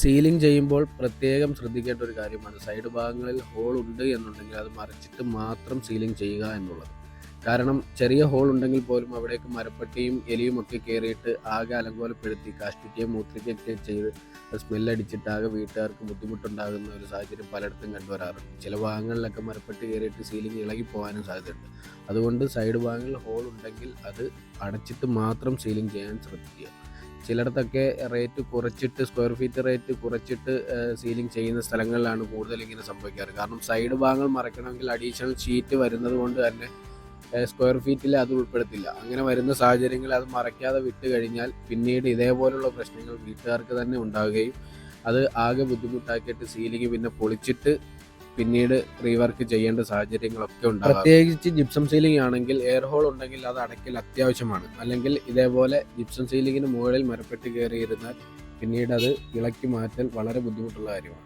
Ceiling ചെയ്യുമ്പോൾ പ്രത്യേകം ശ്രദ്ധിക്കേണ്ട ഒരു കാര്യമാണ്. സൈഡ് ഭാഗങ്ങളിൽ ഹോൾ ഉണ്ട് എന്നുണ്ടെങ്കിൽ അത് മറിച്ചിട്ട് മാത്രം സീലിംഗ് ചെയ്യുക എന്നുള്ളത്. കാരണം ചെറിയ ഹോൾ ഉണ്ടെങ്കിൽ പോലും അവിടേക്ക് മരപ്പട്ടിയും എലിയും ഒക്കെ കയറിയിട്ട് ആകെ അലങ്കോലപ്പെടുത്തി കാഷ്ടിക്കുകയും മൂത്രിക്കുകയൊക്കെ ചെയ്ത് സ്മെല്ലടിച്ചിട്ട് ആകെ വീട്ടുകാർക്ക് ബുദ്ധിമുട്ടുണ്ടാകുന്ന ഒരു സാഹചര്യം പലയിടത്തും കണ്ടുവരാറുണ്ട്. ചില ഭാഗങ്ങളിലൊക്കെ മരപ്പട്ടി കയറിയിട്ട് സീലിംഗ് ഇളകി പോകാനും സാധ്യതയുണ്ട്. അതുകൊണ്ട് സൈഡ് ഭാഗങ്ങളിൽ ഹോൾ ഉണ്ടെങ്കിൽ അത് അടച്ചിട്ട് മാത്രം സീലിംഗ് ചെയ്യാൻ ശ്രദ്ധിക്കുക. ചിലയിടത്തൊക്കെ റേറ്റ് കുറച്ചിട്ട് സ്ക്വയർ ഫീറ്റ് റേറ്റ് കുറച്ചിട്ട് സീലിംഗ് ചെയ്യുന്ന സ്ഥലങ്ങളിലാണ് കൂടുതൽ ഇങ്ങനെ സംഭവിക്കാറ്. കാരണം സൈഡ് ഭാഗങ്ങൾ മറയ്ക്കണമെങ്കിൽ അഡീഷണൽ ഷീറ്റ് വരുന്നത് കൊണ്ട് തന്നെ സ്ക്വയർ ഫീറ്റിൽ അത് ഉൾപ്പെടുത്തില്ല. അങ്ങനെ വരുന്ന സാഹചര്യങ്ങളിൽ അത് മറയ്ക്കാതെ വിട്ട് കഴിഞ്ഞാൽ പിന്നീട് ഇതേപോലുള്ള പ്രശ്നങ്ങൾ വീട്ടുകാർക്ക് തന്നെ ഉണ്ടാവുകയും അത് ആകെ ബുദ്ധിമുട്ടാക്കിയിട്ട് സീലിംഗ് പിന്നെ പൊളിച്ചിട്ട് പിന്നീട് റീവർക്ക് ചെയ്യേണ്ട സാഹചര്യങ്ങളൊക്കെ ഉണ്ടാകും പ്രത്യേകിച്ച് ജിപ്സം സീലിംഗ് ആണെങ്കിൽ എയർ ഹോൾ ഉണ്ടെങ്കിൽ അത് അടയ്ക്കൽ അത്യാവശ്യമാണ്. അല്ലെങ്കിൽ ഇതേപോലെ ജിപ്സം സീലിംഗിന് മുകളിൽ മരപ്പെട്ട് കയറിയിരുന്നാൽ പിന്നീട് അത് ഇളക്കി മാറ്റൽ വളരെ ബുദ്ധിമുട്ടുള്ള കാര്യമാണ്.